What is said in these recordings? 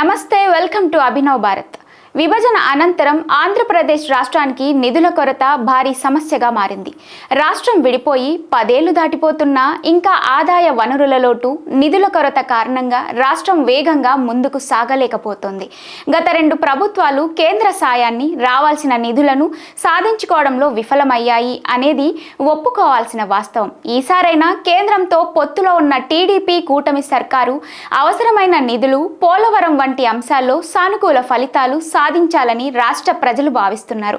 నమస్తే welcome to Abhinav Bharat. విభజన అనంతరం ఆంధ్రప్రదేశ్ రాష్ట్రానికి నిధుల కొరత భారీ సమస్యగా మారింది. రాష్ట్రం విడిపోయి పదేళ్ళు దాటిపోతున్నా ఇంకా ఆదాయ వనరుల లోటు నిధుల కొరత కారణంగా రాష్ట్రం వేగంగా ముందుకు సాగలేకపోతోంది. గత రెండు ప్రభుత్వాలు కేంద్ర సాయాన్ని రావాల్సిన నిధులను సాధించుకోవడంలో విఫలమయ్యాయి అనేది ఒప్పుకోవాల్సిన వాస్తవం. ఈసారైనా కేంద్రంతో పొత్తులో ఉన్న టీడీపీ కూటమి సర్కారు అవసరమైన నిధులు పోలవరం వంటి అంశాల్లో సానుకూల ఫలితాలు సాధించాలని రాష్ట్ర ప్రజలు భావిస్తున్నారు.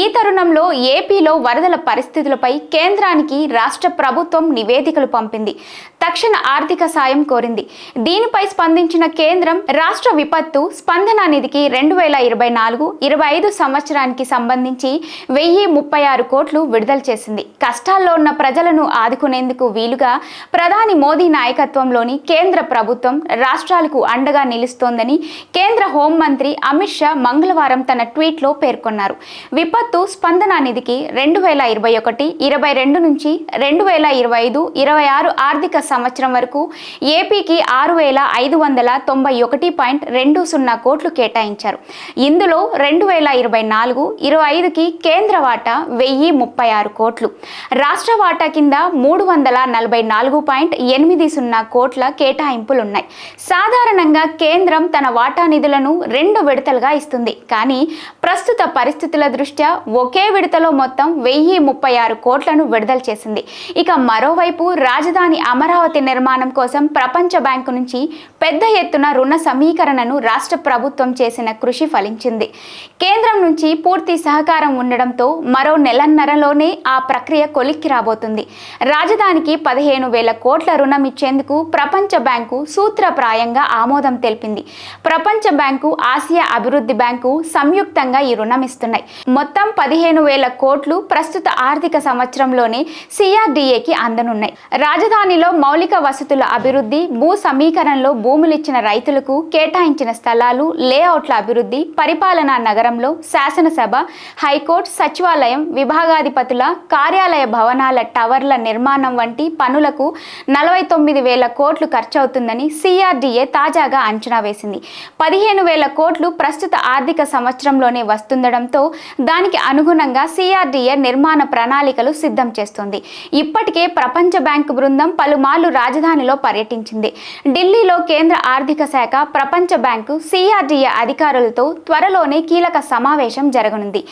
ఈ తరుణంలో ఏపీలో వరదల పరిస్థితులపై కేంద్రానికి రాష్ట్ర ప్రభుత్వం నివేదికలు పంపింది. తక్షణ ఆర్థిక సాయం కోరింది. దీనిపై స్పందించిన కేంద్రం రాష్ట్ర విపత్తు స్పందన నిధికి రెండు వేల ఇరవై నాలుగు ఇరవై ఐదు సంవత్సరానికి సంబంధించి వెయ్యి ముప్పై ఆరు కోట్లు విడుదల చేసింది. కష్టాల్లో ఉన్న ప్రజలను ఆదుకునేందుకు వీలుగా ప్రధాని మోదీ నాయకత్వంలోని కేంద్ర ప్రభుత్వం రాష్ట్రాలకు అండగా నిలుస్తోందని కేంద్ర హోంమంత్రి అమిత్ షా మంగళవారం తన ట్వీట్లో పేర్కొన్నారు. విపత్తు స్పందన నిధికి రెండు వేల ఇరవై ఒకటి ఇరవై రెండు నుంచి రెండు వేల ఇరవై ఐదు ఇరవై ఆరు ఆర్థిక సంవత్సరం వరకు ఏపీకి ఆరు వేల ఐదు వందల తొంభై ఒకటి పాయింట్ రెండు సున్నా కోట్లు కేటాయించారు. ఇందులో రెండు వేల ఇరవై నాలుగు ఇరవై ఐదుకి కేంద్ర వాటా వెయ్యి ముప్పై ఆరు కోట్లు. రాష్ట్ర వాటా కింద మూడు వందల నలభై నాలుగు పాయింట్ ఎనిమిది సున్నా కోట్ల కేటాయింపులున్నాయి. సాధారణంగా కేంద్రం తన వాటా నిధులను రెండు విడతలుగా ఇస్తుంది. కానీ ప్రస్తుత పరిస్థితుల దృష్ట్యా ఒకే విడతలో మొత్తం వెయ్యి ముప్పై ఆరు కోట్లను విడుదల చేసింది. ఇక మరోవైపు రాజధాని అమరావతి నిర్మాణం కోసం ప్రపంచ బ్యాంకు నుంచి పెద్ద ఎత్తున రుణ సమీకరణను రాష్ట్ర ప్రభుత్వం చేసిన కృషి ఫలించింది. కేంద్రం నుంచి పూర్తి సహకారం ఉండడంతో మరో నెలన్నరలోనే ఆ ప్రక్రియ కొలిక్కి రాబోతుంది. రాజధానికి పదిహేను వేల కోట్ల రుణం ఇచ్చేందుకు ప్రపంచ బ్యాంకు సూత్రప్రాయంగా ఆమోదం తెలిపింది. ప్రపంచ బ్యాంకు ఆసియా అభివృద్ధి బ్యాంకు సంయుక్తంగా ఈ రుణం ఇస్తున్నాయి. మొత్తం పదిహేను వేల కోట్లు ప్రస్తుత ఆర్థిక సంవత్సరంలోనే సిఆర్డీఏకి అందనున్నాయి. రాజధానిలో మౌలిక వసతుల అభివృద్ధి భూ సమీకరణలో భూములిచ్చిన రైతులకు కేటాయించిన స్థలాలు లేఅవుట్ల అభివృద్ధి పరిపాలనా నగరంలో శాసనసభ హైకోర్టు సచివాలయం విభాగాధిపతుల కార్యాలయ భవనాల టవర్ల నిర్మాణం వంటి పనులకు నలభై తొమ్మిది వేల కోట్లు ఖర్చవుతుందని సిఆర్డీఏ తాజాగా అంచనా వేసింది. పదిహేను వేల కోట్లు ప్రస్తుత ఆర్థిక సంవత్సరంలోనే వస్తుండడంతో దానికి అనుగుణంగా సిఆర్డీఏ నిర్మాణ ప్రణాళికలు సిద్ధం చేస్తుంది. ఇప్పటికే ప్రపంచ బ్యాంకు బృందం పలుమార్లు రాజధానిలో పర్యటించింది. ఢిల్లీలో కేంద్ర ఆర్థిక శాఖ ప్రపంచ బ్యాంకు సిఆర్డీఏ అధికారులతో త్వరలోనే కీలక సమావేశం జరగనుంది.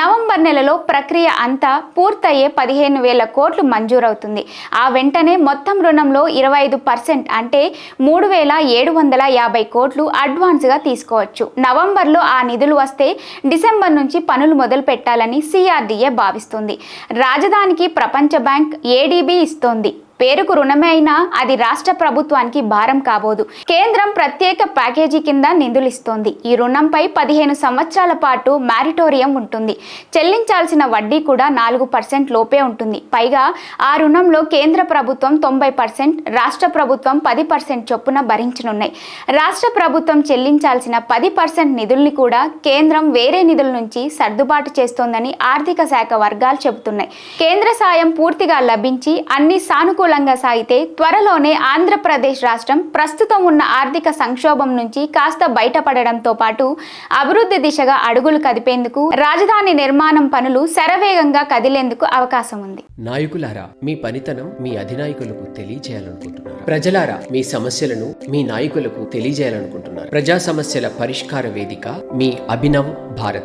నవంబర్ నెలలో ప్రక్రియ అంతా పూర్తయ్యే పదిహేను వేల కోట్లు మంజూరవుతుంది. ఆ వెంటనే మొత్తం రుణంలో ఇరవై ఐదు పర్సెంట్ అంటే మూడు వేల ఏడు వందల యాభై కోట్లు అడ్వాన్స్గా తీసుకోవచ్చు. నవంబర్లో ఆ నిధులు వస్తే డిసెంబర్ నుంచి పనులు మొదలు పెట్టాలని సిఆర్డీఏ భావిస్తుంది. రాజధానికి ప్రపంచ బ్యాంక్ ఏడీబీ ఇస్తోంది. పేరుకు రుణమే అయినా అది రాష్ట్ర ప్రభుత్వానికి భారం కాబోదు. కేంద్రం ప్రత్యేక ప్యాకేజీ కింద నిధులిస్తోంది. ఈ రుణంపై పదిహేను సంవత్సరాల పాటు మ్యారిటోరియం ఉంటుంది. చెల్లించాల్సిన వడ్డీ కూడా నాలుగు పర్సెంట్ లోపే ఉంటుంది. పైగా ఆ రుణంలో కేంద్ర ప్రభుత్వం తొంభై పర్సెంట్ రాష్ట్ర ప్రభుత్వం పది పర్సెంట్ చొప్పున భరించనున్నాయి. రాష్ట్ర ప్రభుత్వం చెల్లించాల్సిన పది పర్సెంట్ నిధుల్ని కూడా కేంద్రం వేరే నిధుల నుంచి సర్దుబాటు చేస్తోందని ఆర్థిక శాఖ వర్గాలు చెబుతున్నాయి. కేంద్ర సాయం పూర్తిగా లభించి అన్ని సానుకూల అనుకూలంగా సాగితే త్వరలోనే ఆంధ్రప్రదేశ్ రాష్ట్రం ప్రస్తుతం ఉన్న ఆర్థిక సంక్షోభం నుంచి కాస్త బయటపడడంతో పాటు అభివృద్ధి దిశగా అడుగులు కదిపేందుకు రాజధాని నిర్మాణం పనులు శరవేగంగా కదిలేందుకు అవకాశం ఉంది. నాయకులారా మీ పనితనం మీ అధినాయకులకు తెలియజేయాలనుకుంటున్నారు? ప్రజలారా మీ సమస్యలను మీ నాయకులకు తెలియజేయాలనుకుంటున్నారు? ప్రజా సమస్యల పరిష్కార వేదిక మీ అభినవ్ భారత్.